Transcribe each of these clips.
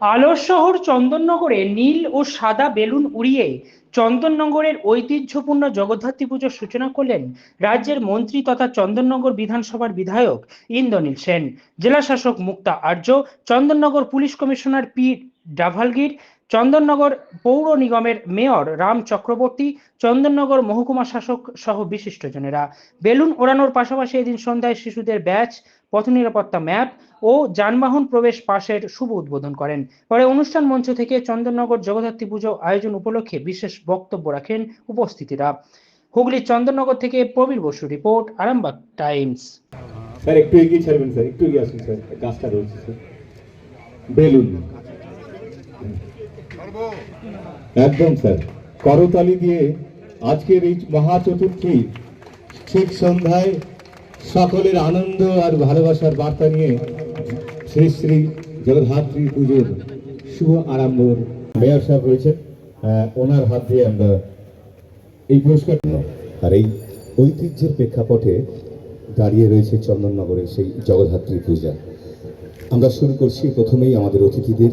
আলোর শহর চন্দননগরে নীল ও সাদা বেলুন উড়িয়ে চন্দননগরের ঐতিহ্যপূর্ণ জগদ্ধাত্রী পুজোর সূচনা করলেন রাজ্যের মন্ত্রী তথা চন্দননগর বিধানসভার বিধায়ক ইন্দ্রনীল সেন। জেলা শাসক Mukta Arya, Chandannagar police commissioner P ডাভালগির Chandannagar পৌর নিগমের মেয়র রাম চক্রবর্তী, চন্দননগর মহকুমা শাসক সহ বিশিষ্টজনেরা। বেলুন ওড়ানোর পাশাপাশি এদিন সন্ধ্যায় শিশুদের ব্যাচ পথ নিরাপত্তা ম্যাপ ও যানবাহন প্রবেশ পাশের শুভ উদ্বোধন করেন। পরে অনুষ্ঠান মঞ্চ থেকে চন্দননগর জগদ্ধাত্রী পুজো আয়োজন উপলক্ষে বিশেষ বক্তব্য রাখেন উপস্থিতিরা। হুগলির চন্দননগর থেকে Prabir Basu report, Arambagh Times. Sir, একটু এগিয়ে ছাড়বেন, স্যার। একটু এগিয়ে আসুন, স্যার। গাছটা রয়েছে, স্যার। বেলুন। একদম, স্যার। করতালি দিয়ে আজকের এই মহা চতুর্থী ঠিক সন্ধ্যায় সকলের আনন্দ আর ভালোবাসার বার্তা নিয়ে শ্রী শ্রী জগদ্ধাত্রী পুজোর শুভ আরম্ভ মেয়র সাহেব রয়েছেন। ওনার হাত দিয়ে আমরা এই পুরস্কার আর এই ঐতিহ্যের প্রেক্ষাপটে দাঁড়িয়ে রয়েছে চন্দননগরের সেই জগদ্ধাত্রী পূজা। আমরা শুরু করছি প্রথমেই আমাদের অতিথিদের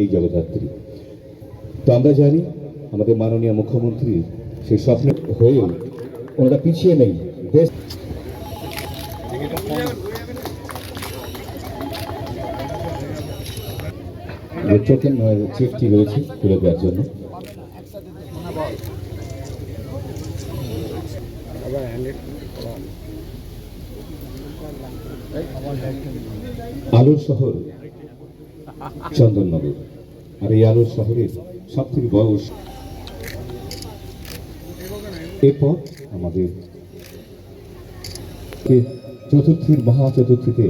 এই জগদ্ধাত্রী। তো আমরা জানি, আমাদের মাননীয় মুখ্যমন্ত্রী সেই স্বপ্ন হয়েও ওনারা পিছিয়ে নেই। দেশ টোকেন চেকটি রয়েছে তুলে দেওয়ার জন্য। আলোর শহর চন্দননগর। আর এই আলোর শহরের সব থেকে বয়স এরপর আমাদের চতুর্থীর মহা চতুর্থীতে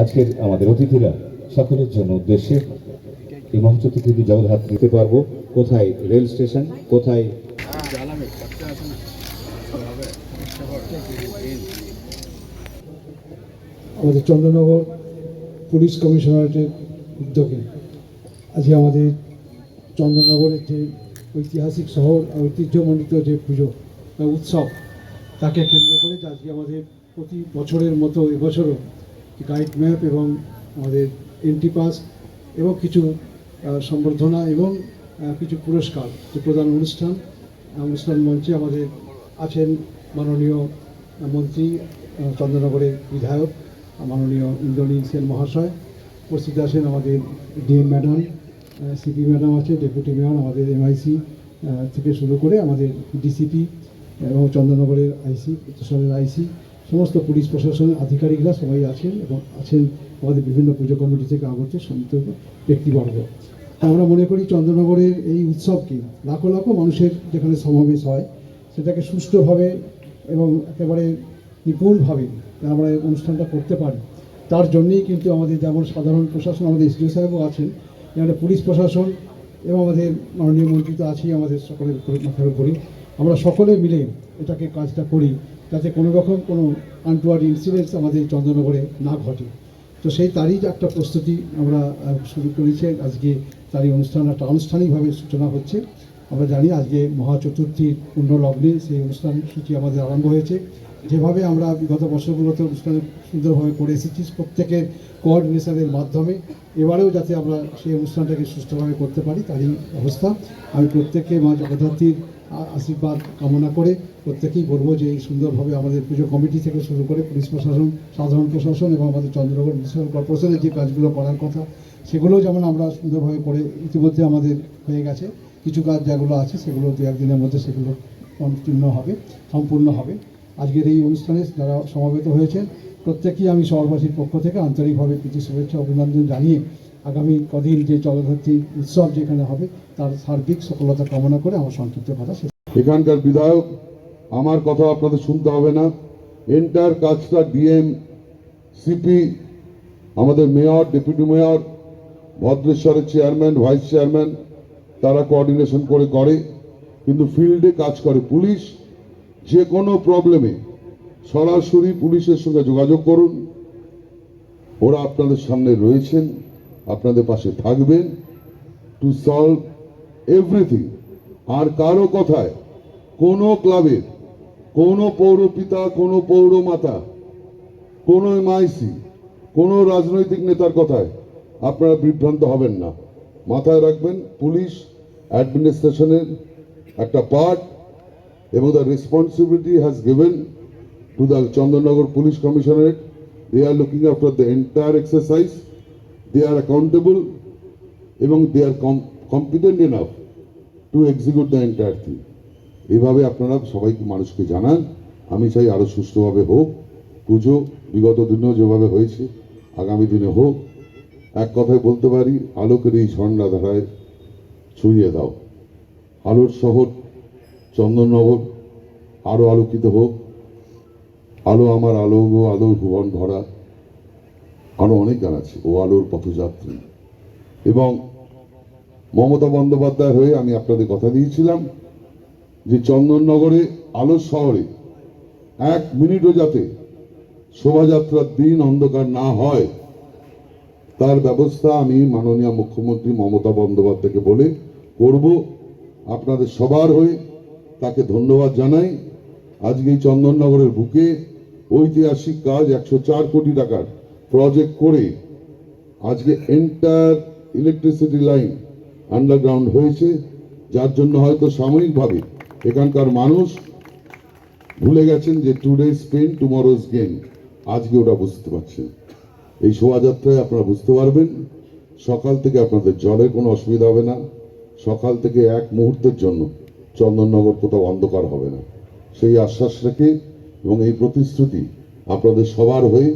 আজকের আমাদের অতিথিরা সকলের জন্য উদ্দেশ্যে এই মহা চতুর্থীতে জগদ্ধাত দিতে পারব। কোথায় রেল স্টেশন, কোথায় আমাদের চন্দ্রনগর পুলিশ কমিশনারেটের উদ্যোগে। আজকে আমাদের চন্দ্রনগরের যে ঐতিহাসিক শহর ঐতিহ্যমণ্ডিত যে পুজো বা উৎসব, তাকে কেন্দ্র করে আজকে আমাদের প্রতি বছরের মতো এবছরও গাইড ম্যাপ এবং আমাদের এন্ট্রি পাস এবং কিছু সম্বর্ধনা এবং কিছু পুরস্কার যে প্রধান অনুষ্ঠান অনুষ্ঠান মঞ্চে আমাদের আছেন মাননীয় মন্ত্রী চন্দ্রনগরের বিধায়ক, মাননীয় ইন্দ্রনীল সেন মহাশয়। উপস্থিত আছেন আমাদের ডিএম ম্যাডাম সিপি ম্যাডাম আছে, ডেপুটি মেয়র, আমাদের এমআইসি থেকে শুরু করে আমাদের ডিসিপি এবং চন্দ্রনগরের আইসি, উত্তরসরের আইসি, সমস্ত পুলিশ প্রশাসনের আধিকারিকরা সবাই আছেন এবং আছেন আমাদের বিভিন্ন পুজো কমিটি থেকে আগত সমস্ত ব্যক্তিবর্গ। আমরা মনে করি চন্দ্রনগরের এই উৎসবকে লাখো লাখো মানুষের যেখানে সমাবেশ হয়, সেটাকে সুষ্ঠুভাবে এবং একেবারে নিপুণভাবে আমরা এই অনুষ্ঠানটা করতে পারি। তার জন্যেই কিন্তু আমাদের যেমন সাধারণ প্রশাসন, আমাদের এসডিও সাহেবও আছেন এখানে পুলিশ প্রশাসন এবং আমাদের মাননীয় মন্ত্রী তো আছেই আমাদের সকলের উপরে মাথার উপরেই। আমরা সকলে মিলে এটাকে কাজটা করি যাতে কোনো রকম কোনো আনটুয়ার্ড ইনসিডেন্টস আমাদের চন্দ্রনগরে না ঘটে। তো সেই তারই একটা প্রস্তুতি আমরা শুরু করেছি। আজকে তারই অনুষ্ঠান, একটা আনুষ্ঠানিকভাবে সূচনা হচ্ছে। আমরা জানি আজকে মহা চতুর্থীর পূর্ণ লগ্নে সেই অনুষ্ঠান সূচি আমাদের আরম্ভ হয়েছে। যেভাবে আমরা বিগত বছরগুলোতে অনুষ্ঠান সুন্দরভাবে করে এসেছি প্রত্যেকের কোঅর্ডিনেশনের মাধ্যমে, এবারেও যাতে আমরা সেই অনুষ্ঠানটাকে সুস্থভাবে করতে পারি, তারই অবস্থা। আমি প্রত্যেককে মা জগদ্ধাত্রীর আশীর্বাদ কামনা করে প্রত্যেকেই বলব যে এই সুন্দরভাবে আমাদের পুজো কমিটি থেকে শুরু করে পুলিশ প্রশাসন, সাধারণ প্রশাসন এবং আমাদের চন্দ্রনগর মিউনিসিপ্যাল কর্পোরেশনের যে কাজগুলো করার কথা, সেগুলোও যেমন আমরা সুন্দরভাবে করে ইতিমধ্যে আমাদের হয়ে গেছে। কিছু কাজ যেগুলো আছে সেগুলো দু একদিনের মধ্যে সেগুলো সম্পূর্ণ হবে সম্পূর্ণ হবে। আজকের এই অনুষ্ঠানে যারা সমবেত হয়েছেন প্রত্যেকেই আমি শহরবাসীর পক্ষ থেকে আন্তরিকভাবে কিছু শুভেচ্ছা, অভিনন্দন জানিয়ে আগামী কদিন যে জগদ্ধাত্রী উৎসব যেখানে হবে, তার সার্বিক সফলতা কামনা করে আমার সংক্ষিপ্ত কথা এখানকার বিধায়ক, আমার কথা আপনাদের শুনতে হবে না। এন্টার কাজটা ডিএম সিপি আমাদের মেয়র ডেপুটি মেয়র ভদ্রেশ্বরের চেয়ারম্যান ভাইস চেয়ারম্যান তারা কোঅর্ডিনেশন করে করে, কিন্তু ফিল্ডে কাজ করে পুলিশ। যে কোনো প্রবলেমে সরাসরি পুলিশের সঙ্গে যোগাযোগ করুন। ওরা আপনাদের সামনে রয়েছেন, আপনাদের পাশে থাকবেন। টু সলভ এভরিথিং আর কারও কথায় কোনো ক্লাবের, কোনো পৌরপিতা, কোনো পৌরমাতা, কোনো এমআইসি কোনো রাজনৈতিক নেতার কথায় আপনারা বিভ্রান্ত হবেন না। মাথায় রাখবেন, পুলিশ অ্যাডমিনিস্ট্রেশনের একটা পার্ট এবং the responsibility has given to the Chandannagar police commissionerate they are looking after the entire exercise they are accountable এবং they are competent and enough to execute the entire thing এইভাবে আপনারা সবাইকে, মানুষকে জানান। আমি চাই আরও সুস্থভাবে হোক। পুজো বিগত দিনেও যেভাবে হয়েছে, আগামী দিনে হোক। এক কথায় বলতে পারি, আলোকের এই ঝর্ণাধারায় ছড়িয়ে দাও। আলোর শহর, চন্দননগর, আরও আলোকিত হোক। আলো আমার আলো গো, আলোর ভুবন ভরা। আরও অনেক গান আছে, ও আলোর পথযাত্রী। এবং মমতা বন্দ্যোপাধ্যায় হয়ে আমি আপনাদের কথা দিয়েছিলাম যে চন্দননগরে, আলোর শহরে এক মিনিটও যাতে শোভাযাত্রার দিন অন্ধকার না হয়। তার ব্যবস্থা আমি মাননীয় মুখ্যমন্ত্রী মমতা বন্দ্যোপাধ্যায়কে বলে করব। আপনাদের সবার হয়ে তাকে ধন্যবাদ জানাই। আজকে এই চন্দননগরের বুকে ঐতিহাসিক কাজ একশো চার কোটি টাকার প্রজেক্ট করে আজকে এন্টার ইলেকট্রিসিটি লাইন আন্ডারগ্রাউন্ড হয়েছে। যার জন্য হয়তো সাময়িকভাবে এখানকার মানুষ ভুলে গেছেন যে টুডে স্পেন টুমরোজ গেম আজকে ওটা বুঝতে পারছেন। এই শোভাযাত্রায় আপনারা বুঝতে পারবেন, সকাল থেকে আপনাদের জলের কোনো অসুবিধা হবে না। সকাল থেকে এক মুহূর্তের জন্য চন্দননগর কোথাও অন্ধকার হবে না। সেই আশ্বাস রেখে এবং এই প্রতিশ্রুতি আপনাদের সবার হয়ে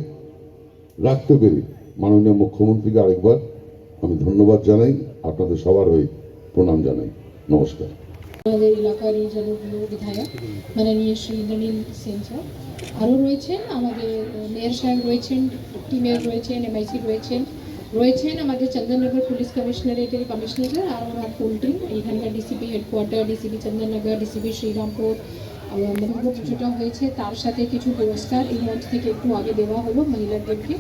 রাখতে পেরে মাননীয় মুখ্যমন্ত্রীকে আরেকবার আমি ধন্যবাদ জানাই, আপনাদের সবার হয়ে প্রণাম জানাই। নমস্কার। আমাদের এলাকারই জনপ্রিয় বিধায়ক, মাননীয় শ্রী ইন্দ্রনীল সেন আরও রয়েছেন, আমাদের মেয়র সাহেব রয়েছেন, ডেপুটি মেয়র রয়েছেন এমআইসি রয়েছেন রয়েছেন আমাদের চন্দননগর পুলিশ কমিশনারেটের কমিশনার আর আমার ফুল টিম এইখানকার DCP headquarter DCP Chandannagar DCP Serampore Mahapur পুজোটা হয়েছে, তার সাথে কিছু পুরস্কার এই মঞ্চ থেকে একটু আগে দেওয়া হলো মহিলাদেরকে।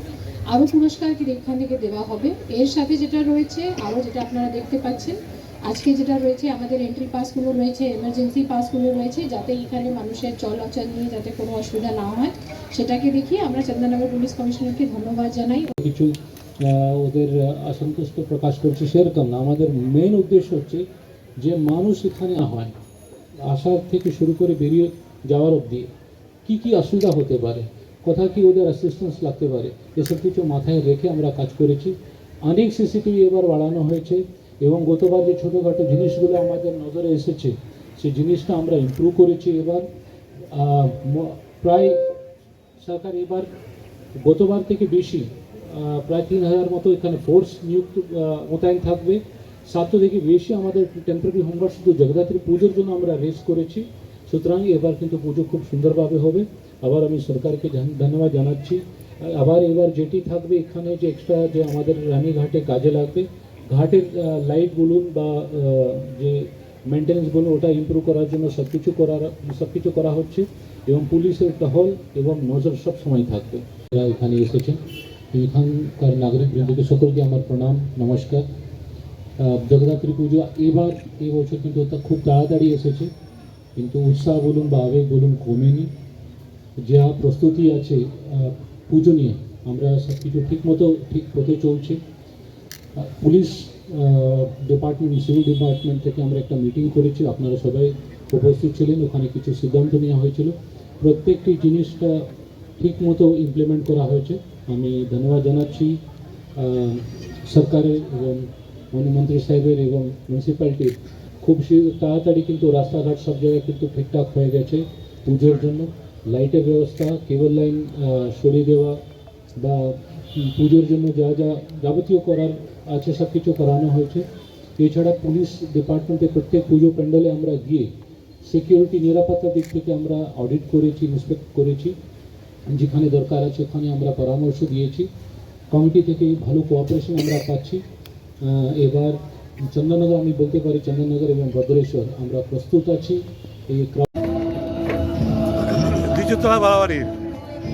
আরও পুরস্কার কি এখান থেকে দেওয়া হবে? এর সাথে যেটা রয়েছে, আরও যেটা আপনারা দেখতে পাচ্ছেন আজকে যেটা রয়েছে, আমাদের এন্ট্রি পাসগুলো রয়েছে এমার্জেন্সি পাসগুলো রয়েছে, যাতে এখানে মানুষের চলাচল নিয়ে যাতে কোনো অসুবিধা না হয়, সেটাকে দেখি আমরা চন্দননগর পুলিশ কমিশনারকে ধন্যবাদ জানাই। কিছু ওদের অসন্তুষ্ট প্রকাশ করছে সেরকম না। আমাদের মেন উদ্দেশ্য হচ্ছে যে মানুষ এখানে হয়, আসার থেকে শুরু করে বেরিয়ে যাওয়ার অবধি কী কী অসুবিধা হতে পারে, কোথায় কি ওদের অ্যাসিস্ট্যান্স লাগতে পারে, এসব কিছু মাথায় রেখে আমরা কাজ করেছি। অনেক সিসিটিভি এবার বাড়ানো হয়েছে। এবং গতবার যে ছোটোখাটো জিনিসগুলো আমাদের নজরে এসেছে সেই জিনিসটা আমরা ইমপ্রুভ করেছি এবার প্রায় সরকার এবার গতবার থেকে বেশি প্রায় তিন হাজার মতো এখানে ফোর্স আহ, মোতায়েন থাকবে। সাতশো থেকে বেশি আমাদের টেম্পোরারি হোমগার্ড শুধু জগদ্ধাত্রী পুজোর জন্য আমরা রেস করেছি। সুতরাং এবার কিন্তু পুজো খুব সুন্দরভাবে হবে। আবার আমি সরকারকে ধন- ধন্যবাদ জানাচ্ছি। আবার এবার যেটি থাকবে এখানে যে এক্সট্রা যে আমাদের রানীঘাটে কাজে লাগবে ঘাটের লাইট বলুন বা যে মেনটেন্যান্স বলুন, ওটা ইমপ্রুভ করার জন্য সব কিছু করার সব কিছু করা হচ্ছে এবং পুলিশের টহল এবং নজর সব সময় থাকবে। যারা এখানে এসেছেন এখানকার নাগরিক বৃন্দকে সকলকে আমার প্রণাম, নমস্কার। জগদ্ধাত্রী পুজো এবার এই বছর কিন্তু খুব তাড়াতাড়ি এসেছে, কিন্তু উৎসাহ বলুন বা আবেগ বলুন কমেনি। যা প্রস্তুতি আছে পুজো নিয়ে, আমরা সব কিছু ঠিক মতো ঠিক হতে চলছে। পুলিশ ডিপার্টমেন্ট সিভিল ডিপার্টমেন্ট থেকে আমরা একটা মিটিং করেছি। আপনারা সবাই উপস্থিত ছিলেন, ওখানে কিছু সিদ্ধান্ত নেওয়া হয়েছিল। প্রত্যেকটি জিনিসটা ঠিক মতো ইমপ্লিমেন্ট করা হয়েছে। আমি ধন্যবাদ জানাচ্ছি সরকারের এবং মন্ত্রী সাহেবের এবং মিউনিসিপ্যালিটির খুব তাড়াতাড়ি কিন্তু রাস্তাঘাট সব জায়গায় কিন্তু ঠিকঠাক হয়ে গেছে পুজোর জন্য। লাইটের ব্যবস্থা কেবল লাইন সরিয়ে দেওয়া বা পুজোর জন্য যা যা যাবতীয় করার আছে সব কিছু করানো হয়েছে। এছাড়া পুলিশ ডিপার্টমেন্টে প্রত্যেক পুজো প্যান্ডেলে আমরা গিয়ে সিকিউরিটি নিরাপত্তা দিক থেকে আমরা অডিট করেছি ইন্সপেক্ট করেছি। যেখানে দরকার আছে ওখানে আমরা পরামর্শ দিয়েছি। কমিটি থেকে ভালো কোঅপারেশন আমরা পাচ্ছি। এবার চন্দননগর আমি বলতে পারি চন্দননগর এবং ভদ্রেশ্বর আমরা প্রস্তুত আছি। এই ক্রাউড দ্বিতীয়তলা বাড়াবাড়ি।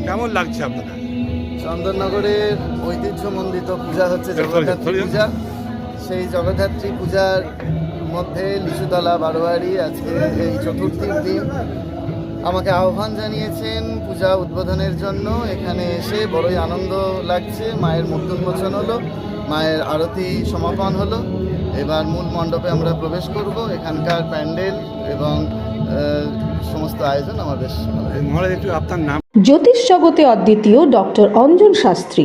কেমন লাগছে আপনার চন্দননগরের ঐতিহ্যমণ্ডিত পূজা হচ্ছে জগদ্ধাত্রী পূজা। সেই জগদ্ধাত্রী পূজার মধ্যে লিচুতলা বারোয়ারি আজকে এই চতুর্থীর দিন। আমাকে আহ্বান জানিয়েছেন পূজা উদ্বোধনের জন্য। এখানে এসে বড়ই আনন্দ লাগছে। মায়ের মূর্তি উন্মোচন হলো মায়ের আরতি সমাপন হলো। এবার মূল মণ্ডপে আমরা প্রবেশ করব। এখানকার প্যান্ডেল এবং সমস্ত আয়োজন আমার বেশ ভালো লেগেছে। মহারাজ একটু আপনার নাম। জ্যোতিষ জগতে অদ্বিতীয় ডক্টর অঞ্জন শাস্ত্রী।